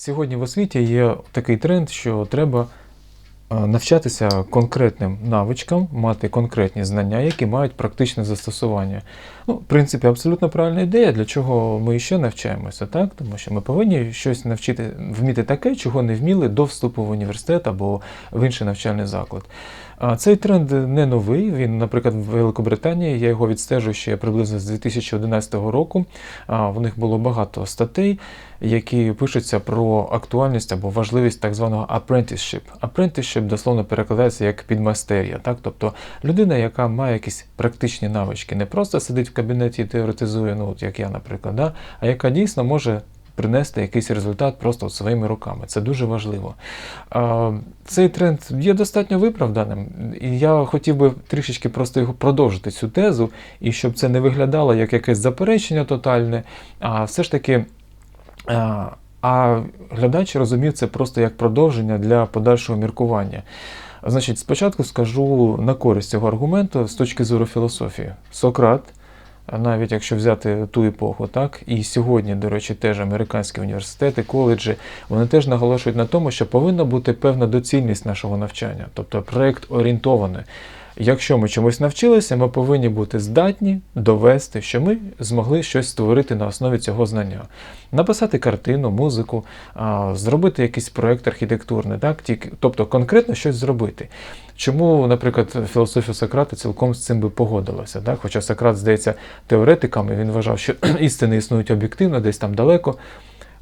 Сьогодні в освіті є такий тренд, що треба е, навчатися конкретним навичкам, мати конкретні знання, які мають практичне застосування. Ну, в принципі, абсолютно правильна ідея, для чого ми ще навчаємося, так? Тому що ми повинні щось навчити, вміти таке, чого не вміли до вступу в університет або в інший навчальний заклад. Цей тренд не новий. Він, наприклад, в Великобританії, я його відстежую ще приблизно з 2011 року. В них було багато статей, які пишуться про актуальність або важливість так званого apprenticeship. Apprenticeship дословно перекладається як підмастер'я. Так? Тобто людина, яка має якісь практичні навички, не просто сидить в кабінеті і теоретизує, ну, от як я, наприклад, да? а яка дійсно може принести якийсь результат просто своїми руками. Це дуже важливо. Цей тренд є достатньо виправданим, і я хотів би трішечки просто його продовжити цю тезу, і щоб це не виглядало як якесь заперечення тотальне, а все ж таки. а, глядач розумів це просто як продовження для подальшого міркування. Значить, спочатку скажу на користь цього аргументу з точки зору філософії. Сократ, навіть якщо взяти ту епоху, так і сьогодні, до речі, теж американські університети, коледжі, вони теж наголошують на тому, що повинна бути певна доцільність нашого навчання, тобто проєкт орієнтований. Якщо ми чомусь навчилися, ми повинні бути здатні довести, що ми змогли щось створити на основі цього знання. Написати картину, музику, зробити якийсь проєкт архітектурний, так? Тобто конкретно щось зробити. Чому, наприклад, філософія Сократа цілком з цим би погодилася? Так? Хоча Сократ, здається, теоретиком, і він вважав, що істини існують об'єктивно, десь там далеко.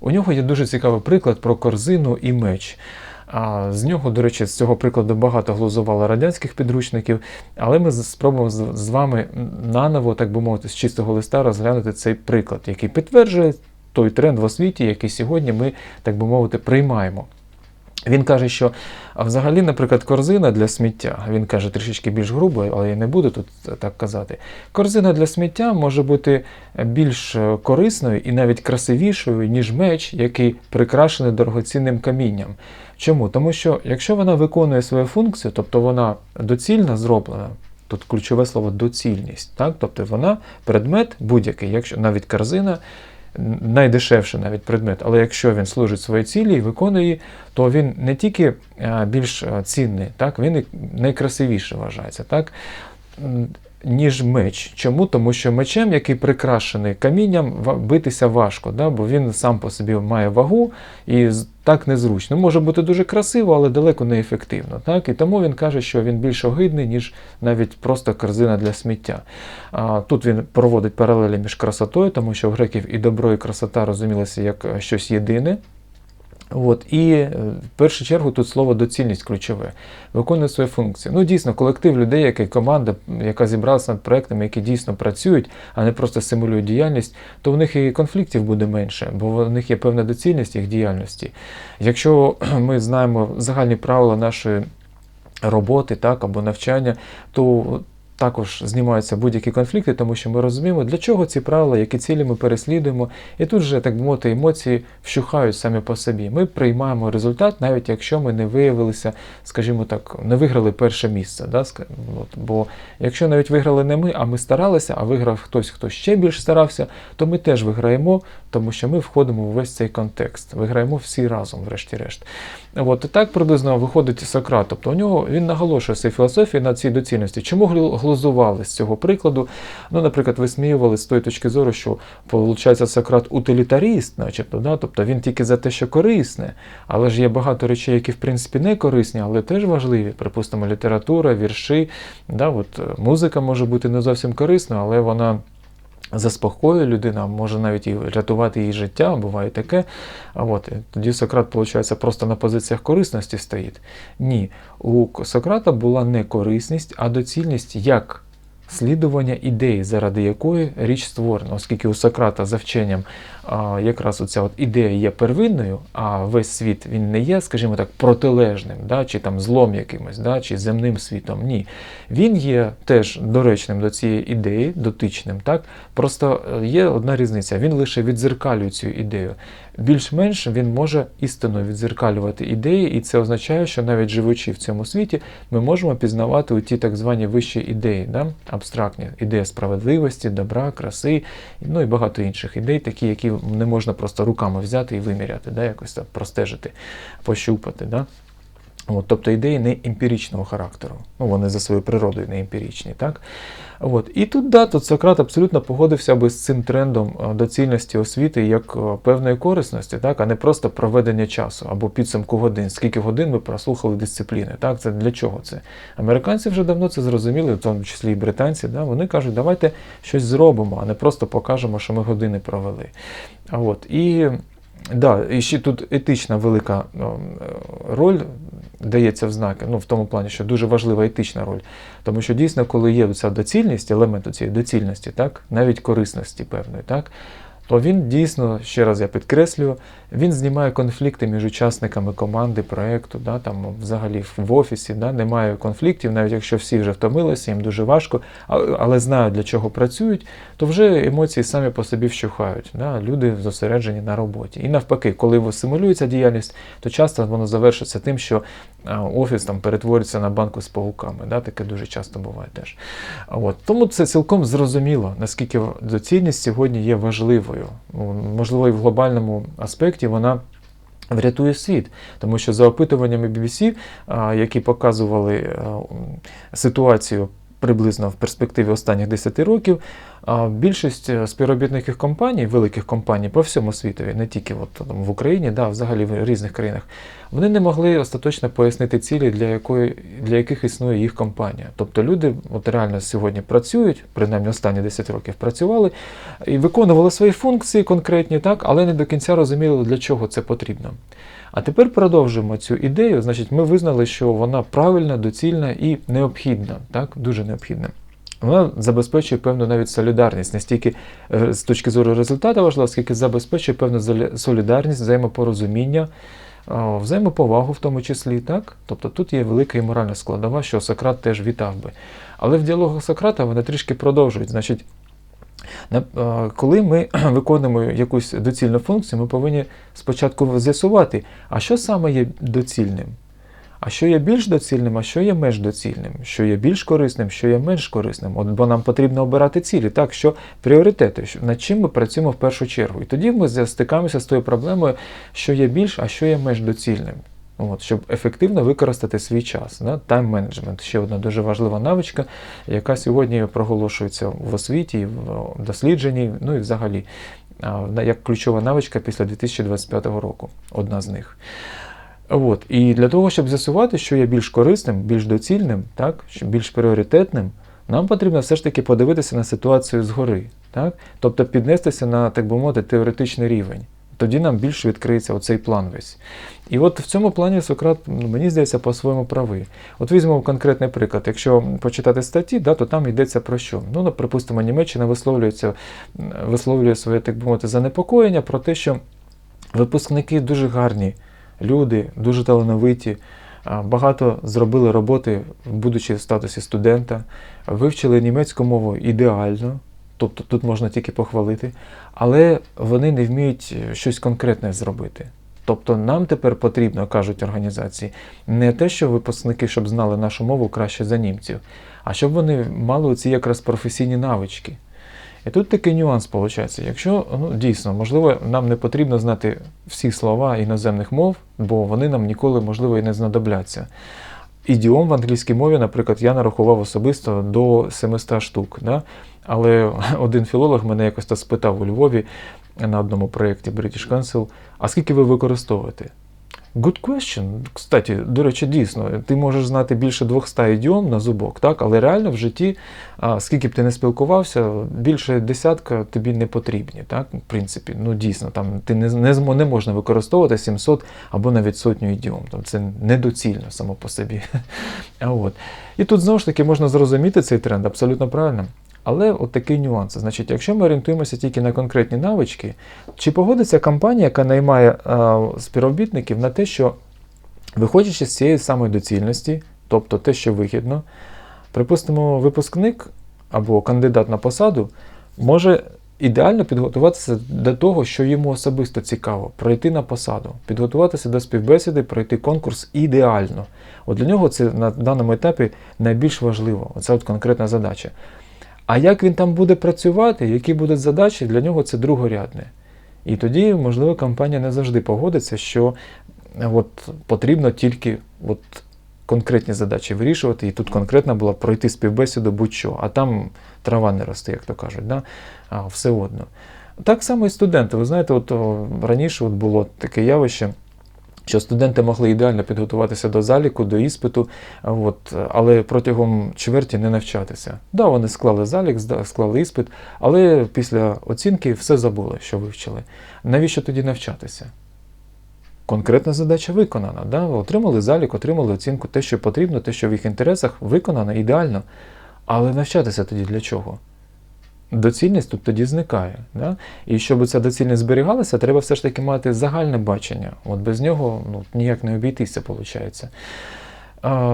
У нього є дуже цікавий приклад про корзину і меч. А з нього, до речі, з цього прикладу багато глузувало радянських підручників, але ми спробуємо з, вами наново, так би мовити, з чистого листа розглянути цей приклад, який підтверджує той тренд в освіті, який сьогодні ми, так би мовити, приймаємо. Він каже, що взагалі, наприклад, корзина для сміття, він каже трішечки більш грубо, але я не буду тут так казати. Корзина для сміття може бути більш корисною і навіть красивішою, ніж меч, який прикрашений дорогоцінним камінням. Чому? Тому що якщо вона виконує свою функцію, тобто вона доцільно зроблена, тут ключове слово доцільність, так? тобто вона предмет будь-який, якщо навіть корзина найдешевший навіть предмет, але якщо він служить своїй цілі і виконує її, то він не тільки більш цінний, так, він і найкрасивіше вважається. Так? Ніж меч. Чому? Тому що мечем, який прикрашений камінням, битися важко, да? бо він сам по собі має вагу і так незручно. Може бути дуже красиво, але далеко не ефективно. Так? І тому він каже, що він більш огидний, ніж навіть просто корзина для сміття. А, Тут він проводить паралелі між красотою, тому що в греків і добро, і красота розумілися як щось єдине. От, І е, в першу чергу тут слово доцільність ключове, виконує свою функцію. Ну, дійсно, колектив людей, яка команда, яка зібралася над проектами, які дійсно працюють, а не просто симулюють діяльність, то в них і конфліктів буде менше, бо в них є певна доцільність їх діяльності. Якщо ми знаємо загальні правила нашої роботи так, або навчання, то також знімаються будь-які конфлікти, тому що ми розуміємо, для чого ці правила, які цілі ми переслідуємо, і тут же, так би мовити, емоції вщухають самі по собі. Ми приймаємо результат, навіть якщо ми не виявилися, скажімо так, не виграли перше місце. Да? Бо якщо навіть виграли не ми, а ми старалися, а виграв хтось, хто ще більш старався, то ми теж виграємо, тому що ми входимо в весь цей контекст. Виграємо всі разом, врешті-решт. От, І так приблизно виходить Сократ. Тобто у нього він наголошує свої філософії на цій доцільності. Чому глузували з цього прикладу? Ну, Наприклад, висміювали з тої точки зору, що виходить, Сократ утилітаріст, начебто, да? тобто він тільки за те, що корисне, але ж є багато речей, які в принципі не корисні, але теж важливі. Припустимо, література, вірші. Да? От, е, Музика може бути не зовсім корисна, але вона заспокоює людина, може навіть і рятувати її життя, буває таке. А от, Тоді Сократ, виходить, просто на позиціях корисності стоїть. Ні, у Сократа була не корисність, а доцільність як слідування ідеї, заради якої річ створена, оскільки у Сократа за вченням якраз оця от ідея є первинною, а весь світ він не є, скажімо так, протилежним, да, чи там злом якимось, да, чи земним світом. Ні. Він є теж доречним до цієї ідеї, дотичним. так, Просто е, є одна різниця, він лише відзеркалює цю ідею. Більш-менш він може істинно відзеркалювати ідеї, і це означає, що навіть живучи в цьому світі, ми можемо пізнавати ті так звані вищі ідеї, да? абстрактні ідеї справедливості, добра, краси, ну і багато інших ідей, такі, які не можна просто руками взяти і виміряти, да, якось так простежити, пощупати. Да? От, тобто ідеї не емпіричного характеру. Ну, вони за своєю природою не емпіричні. Так? От. І тут, да, тут Сократ абсолютно погодився би з цим трендом е, доцільності освіти як е, певної корисності, так? а не просто проведення часу або підсумку годин. Скільки годин ви прослухали дисципліни. Так? Це для чого це? Американці вже давно це зрозуміли, в тому числі і британці. Да? Вони кажуть, давайте щось зробимо, а не просто покажемо, що ми години провели. От. І Да, і ще тут етична велика ну, роль дається в знаки, ну в тому плані, що дуже важлива етична роль. Тому що дійсно, коли є ця доцільність, елемент цієї доцільності, так, навіть корисності певної, так, то він дійсно, ще раз я підкреслюю, він знімає конфлікти між учасниками команди, проєкту, да, там взагалі в офісі, да, немає конфліктів, навіть якщо всі вже втомилися, їм дуже важко, але знають, для чого працюють, то вже емоції самі по собі вщухають. Да, Люди зосереджені на роботі. І навпаки, коли симулюється діяльність, то часто воно завершиться тим, що офіс там перетвориться на банку з пауками. Да, Таке дуже часто буває теж. От. Тому це цілком зрозуміло, наскільки доцільність сьогодні є важливою, можливо, і в глобальному аспекті вона врятує світ. Тому що за опитуваннями BBC, які показували ситуацію приблизно в перспективі останніх 10 років, більшість е, співробітників компаній, великих компаній по всьому світові, не тільки от, в Україні, да, взагалі в різних країнах, вони не могли остаточно пояснити цілі, для якої, для яких існує їх компанія. Тобто люди от реально сьогодні працюють, принаймні останні 10 років працювали і виконували свої функції конкретні, так, але не до кінця розуміли, для чого це потрібно. А тепер продовжуємо цю ідею. Значить, ми визнали, що вона правильна, доцільна і необхідна, так, дуже необхідна. Вона забезпечує певну навіть солідарність, не стільки е, з точки зору результату важливо, скільки забезпечує певну солідарність, взаємопорозуміння, взаємоповагу в тому числі. так? Тобто тут є велика і моральна складова, що Сократ теж вітав би. Але в діалогах Сократа вони трішки продовжують. Значить, коли ми виконуємо якусь доцільну функцію, ми повинні спочатку з'ясувати, а що саме є доцільним. А що є більш доцільним, а що є менш доцільним, що є більш корисним, що є менш корисним. От, Бо нам потрібно обирати цілі, так, що пріоритети, над чим ми працюємо в першу чергу. І тоді ми стикаємося з тою проблемою, що є більш, а що є менш доцільним. От, Щоб ефективно використати свій час. Да? Тайм-менеджмент ще одна дуже важлива навичка, яка сьогодні проголошується в освіті, в дослідженні, ну і взагалі як ключова навичка після 2025 року. Одна з них. От. І для того, щоб з'ясувати, що є більш корисним, більш доцільним, так, більш пріоритетним, нам потрібно все ж таки подивитися на ситуацію згори. Так? Тобто піднестися на, так би мовити, теоретичний рівень. Тоді нам більше відкриється оцей план весь. І от в цьому плані Сократ, ну, мені здається, по-своєму правий. От візьмемо конкретний приклад. Якщо почитати статті, да, то там йдеться про що? Ну, припустимо, Німеччина висловлюється, висловлює своє, так би мовити, занепокоєння про те, що випускники дуже гарні люди, дуже талановиті. Багато зробили роботи, будучи в статусі студента, вивчили німецьку мову ідеально, тобто тут можна тільки похвалити, але вони не вміють щось конкретне зробити. Тобто нам тепер потрібно, кажуть організації, не те, що випускники, щоб знали нашу мову краще за німців, а щоб вони мали ці якраз професійні навички. І тут такий нюанс виходить. Якщо ну, дійсно, можливо, нам не потрібно знати всі слова іноземних мов, бо вони нам ніколи, можливо, і не знадобляться. Ідіом в англійській мові, наприклад, я нарахував особисто до 700 штук. Да? Але один філолог мене якось спитав у Львові на одному проєкті British Council, а скільки ви використовуєте? Good question. Кстати, до речі, дійсно, ти можеш знати більше 200 ідіом на зубок, так? але реально в житті, скільки б ти не спілкувався, більше десятка тобі не потрібні. Так? В принципі, ну дійсно, там ти не не, не можна використовувати 700 або навіть сотню ідіом. Там Це недоцільно само по собі. От. І тут знову ж таки можна зрозуміти цей тренд абсолютно правильно. Але от такий нюанс. Значить, якщо ми орієнтуємося тільки на конкретні навички, чи погодиться компанія, яка наймає а, співробітників на те, що, виходячи з цієї самої доцільності, тобто те, що вигідно, припустимо, випускник або кандидат на посаду може ідеально підготуватися до того, що йому особисто цікаво, пройти на посаду, підготуватися до співбесіди, пройти конкурс ідеально. От Для нього це на даному етапі найбільш важливо. Оце от конкретна задача. А як він там буде працювати, які будуть задачі, для нього це другорядне. І тоді, можливо, компанія не завжди погодиться, що е, от, потрібно тільки от, конкретні задачі вирішувати, і тут конкретно було пройти співбесіду будь-що, а там трава не росте, як то кажуть, да? а, все одно. Так само і студенти. Ви знаєте, от раніше от було таке явище. Що студенти могли ідеально підготуватися до заліку, до іспиту, от, але протягом чверті не навчатися. Да, вони склали залік, склали іспит, але після оцінки все забули, що вивчили. Навіщо тоді навчатися? Конкретна задача виконана. Да? Отримали залік, отримали оцінку, те, що потрібно, те, що в їх інтересах, виконано ідеально. Але навчатися тоді для чого? Доцільність тут тоді зникає. Да? І щоб ця доцільність зберігалася, треба все ж таки мати загальне бачення. От без нього ну, ніяк не обійтися, виходить.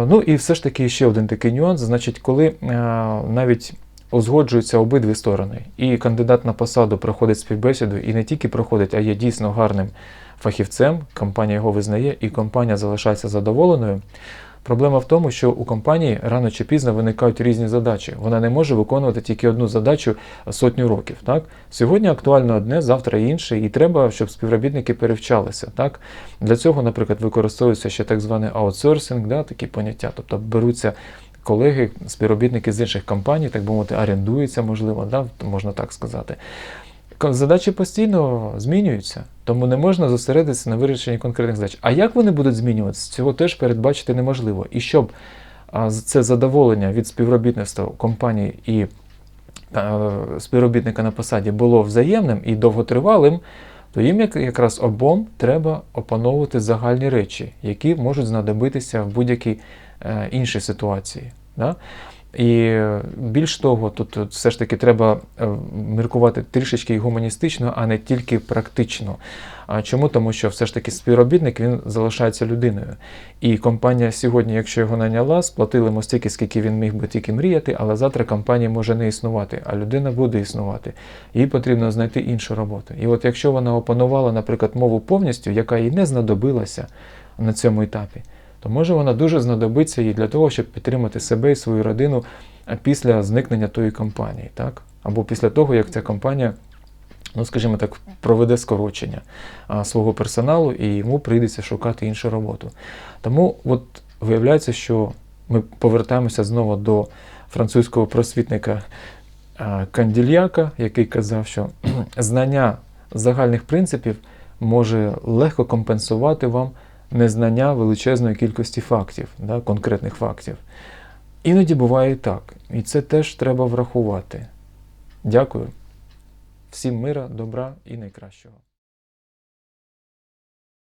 Ну і все ж таки ще один такий нюанс. Значить, коли а, навіть узгоджуються обидві сторони, і кандидат на посаду проходить співбесіду, і не тільки проходить, а є дійсно гарним фахівцем, компанія його визнає, і компанія залишається задоволеною. Проблема в тому, що у компанії рано чи пізно виникають різні задачі. Вона не може виконувати тільки одну задачу сотню років. Так? Сьогодні актуально одне, завтра інше, і треба, щоб співробітники перевчалися. Так? Для цього, наприклад, використовується ще так званий аутсорсинг, да, такі поняття, тобто беруться. Колеги, співробітники з інших компаній, так би мовити, орендуються, можливо, да, можна так сказати. Задачі постійно змінюються, тому не можна зосередитися на вирішенні конкретних задач. А як вони будуть змінюватися, цього теж передбачити неможливо. І щоб це задоволення від співробітництва компанії і співробітника на посаді було взаємним і довготривалим, то їм якраз обом треба опановувати загальні речі, які можуть знадобитися в будь-якій е, іншій ситуації. Да? І більш того, тут, все ж таки треба е, міркувати трішечки гуманістично, а не тільки практично. А чому? Тому що все ж таки співробітник він залишається людиною. І компанія сьогодні, якщо його наняла, сплатили йому стільки, скільки він міг би тільки мріяти, але завтра компанія може не існувати, а людина буде існувати. Їй потрібно знайти іншу роботу. І от якщо вона опанувала, наприклад, мову повністю, яка їй не знадобилася на цьому етапі, то може вона дуже знадобиться їй для того, щоб підтримати себе і свою родину після зникнення тої компанії, так? Або після того, як ця компанія, ну скажімо так, проведе скорочення свого персоналу і йому прийдеться шукати іншу роботу. Тому от виявляється, що ми повертаємося знову до французького просвітника Кандільяка, який казав, що знання загальних принципів може легко компенсувати вам незнання величезної кількості фактів, да, конкретних фактів. Іноді буває і так. І це теж треба врахувати. Дякую. Всім мира, добра і найкращого.